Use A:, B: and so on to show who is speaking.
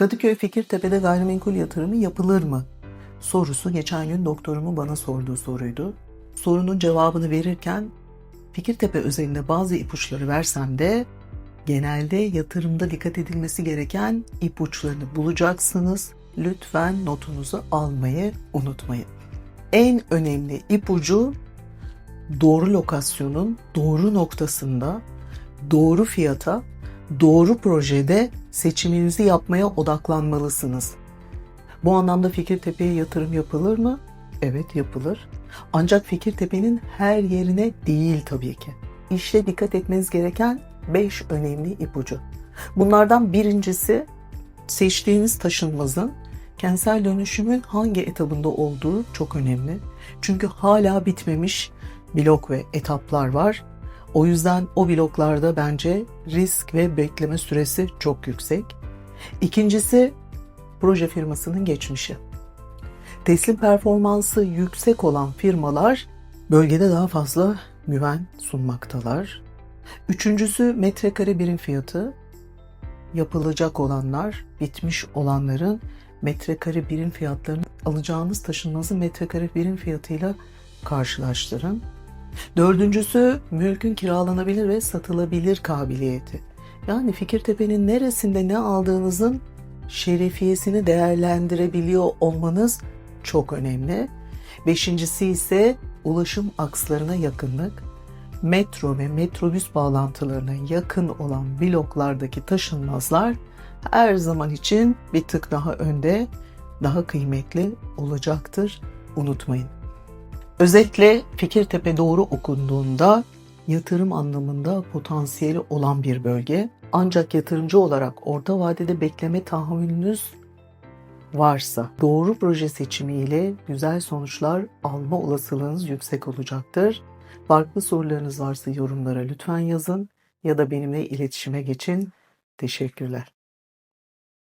A: Kadıköy Fikirtepe'de gayrimenkul yatırımı yapılır mı? Sorusu geçen gün doktorumun bana sorduğu soruydu. Sorunun cevabını verirken Fikirtepe özelinde bazı ipuçları versem de genelde yatırımda dikkat edilmesi gereken ipuçlarını bulacaksınız. Lütfen notunuzu almayı unutmayın. En önemli ipucu doğru lokasyonun doğru noktasında, doğru fiyata, doğru projede seçiminizi yapmaya odaklanmalısınız. Bu anlamda Fikirtepe'ye yatırım yapılır mı? Evet yapılır. Ancak Fikirtepe'nin her yerine değil tabii ki. İşte dikkat etmeniz gereken 5 önemli ipucu. Bunlardan birincisi seçtiğiniz taşınmazın kentsel dönüşümün hangi etabında olduğu çok önemli. Çünkü hala bitmemiş blok ve etaplar var. O yüzden o bloklarda bence risk ve bekleme süresi çok yüksek. İkincisi proje firmasının geçmişi. Teslim performansı yüksek olan firmalar bölgede daha fazla güven sunmaktalar. Üçüncüsü metrekare birim fiyatı. Yapılacak olanlar, bitmiş olanların metrekare birim fiyatlarını alacağınız taşınmazın metrekare birim fiyatıyla karşılaştırın. Dördüncüsü mülkün kiralanabilir ve satılabilir kabiliyeti. Yani Fikirtepe'nin neresinde ne aldığınızın şerefiyesini değerlendirebiliyor olmanız çok önemli. Beşincisi ise ulaşım akslarına yakınlık. Metro ve metrobüs bağlantılarına yakın olan bloklardaki taşınmazlar her zaman için bir tık daha önde, daha kıymetli olacaktır. Unutmayın. Özetle Fikirtepe doğru okunduğunda yatırım anlamında potansiyeli olan bir bölge. Ancak yatırımcı olarak orta vadede bekleme tahammülünüz varsa doğru proje seçimiyle güzel sonuçlar alma olasılığınız yüksek olacaktır. Farklı sorularınız varsa yorumlara lütfen yazın ya da benimle iletişime geçin. Teşekkürler.